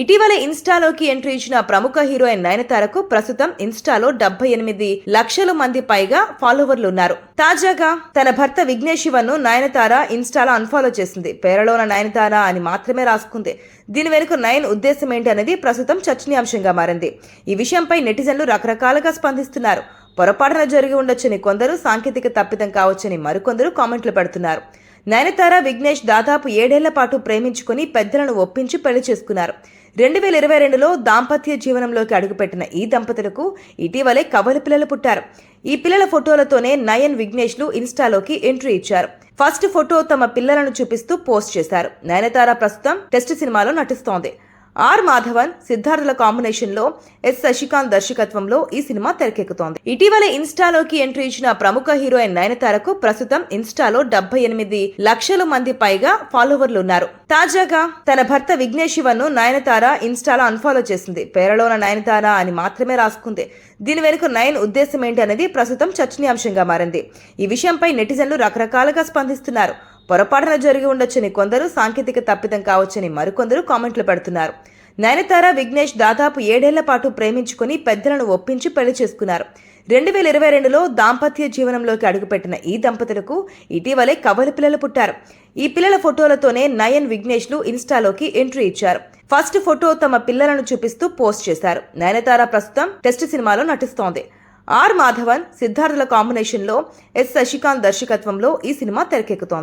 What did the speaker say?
ఇటీవల ఇన్స్టాలోకి ఎంట్రీ ఇచ్చిన ప్రముఖ హీరోయిన్ నయనతారకు ప్రస్తుతం ఇన్స్టాలో డెబ్బై ఎనిమిది లక్షల మంది పైగా ఫాలోవర్లు ఉన్నారు. తాజాగా తన భర్త విఘ్నేష్ శివన్ను నయనతార ఇన్స్టాలో అన్ఫాలో చేసింది. పేరలోన నయనతార అని మాత్రమే రాసుకుంది. దీని వెనుక నయన్ ఉద్దేశం ఏంటి అనేది ప్రస్తుతం చర్చనీయాంశంగా మారింది. ఈ విషయంపై నెటిజన్లు రకరకాలుగా స్పందిస్తున్నారు. పొరపాటున జరిగి ఉండొచ్చని కొందరు సాంకేతిక తప్పిదం కావచ్చని మరికొందరు కామెంట్లు పెడుతున్నారు. నయనతార విఘ్నేష్ దాదాపు ఏడేళ్ళ పాటు ప్రేమించుకుని పెద్దలను ఒప్పించి పెళ్ళి చేసుకున్నారు. రెండు వేల ఇరవై రెండులో దాంపత్య జీవనంలోకి అడుగుపెట్టిన ఈ దంపతులకు ఇటీవలే కవలి పిల్లలు పుట్టారు. ఈ పిల్లల ఫోటోలతోనే నయన్ విఘ్నేష్లు ఇన్స్టాలోకి ఎంట్రీ ఇచ్చారు. ఫస్ట్ ఫోటో తమ పిల్లలను చూపిస్తూ పోస్ట్ చేశారు. నయనతార ప్రస్తుతం టెస్ట్ సినిమాలో నటిస్తోంది. ఆర్ మాధవన్ సిద్ధార్థుల కాంబినేషన్లో ఎస్ శశికాంత్ దర్శకత్వంలో ఈ సినిమా తెరకెక్కుతోంది. ఇటీవల ఇన్స్టాలోకి ఎంట్రీ ఇచ్చిన ప్రముఖ హీరోయిన్ నయనతారకు ప్రస్తుతం ఇన్స్టాలో డెబ్బై ఎనిమిది లక్షల మంది పైగా ఫాలోవర్లు ఉన్నారు. తాజాగా తన భర్త విఘ్నేష్ శివన్ను నయనతార ఇన్స్టాలో అన్ఫాలో చేసింది. పేరలోన నయనతార అని మాత్రమే రాసుకుంది. దీని వెనుక నయన్ ఉద్దేశం ఏంటి అనేది ప్రస్తుతం చర్చనీయాంశంగా మారింది. ఈ విషయంపై నెటిజన్లు రకరకాలుగా స్పందిస్తున్నారు. పొరపాటున జరిగి ఉండొచ్చని కొందరు సాంకేతిక తప్పిదం కావచ్చని మరికొందరు కామెంట్లు పెడుతున్నారు. నయనతార విఘ్నేష్ దాదాపు ఏడేళ్ళ పాటు ప్రేమించుకుని పెద్దలను ఒప్పించి పెళ్ళి చేసుకున్నారు. రెండు వేల ఇరవై రెండులో దాంపత్య జీవనంలోకి అడుగుపెట్టిన ఈ దంపతులకు ఇటీవలే కవలి పిల్లలు పుట్టారు. ఈ పిల్లల ఫోటోలతోనే నయన్ విఘ్నేష్లు ఇన్స్టాలోకి ఎంట్రీ ఇచ్చారు. ఫస్ట్ ఫోటో తమ పిల్లలను చూపిస్తూ పోస్ట్ చేశారు. నయనతార ప్రస్తుతం టెస్ట్ సినిమాలో నటిస్తోంది. ఆర్ మాధవన్ సిద్ధార్థుల కాంబినేషన్లో ఎస్ శశికాంత్ దర్శకత్వంలో ఈ సినిమా తెరకెక్కుతోంది.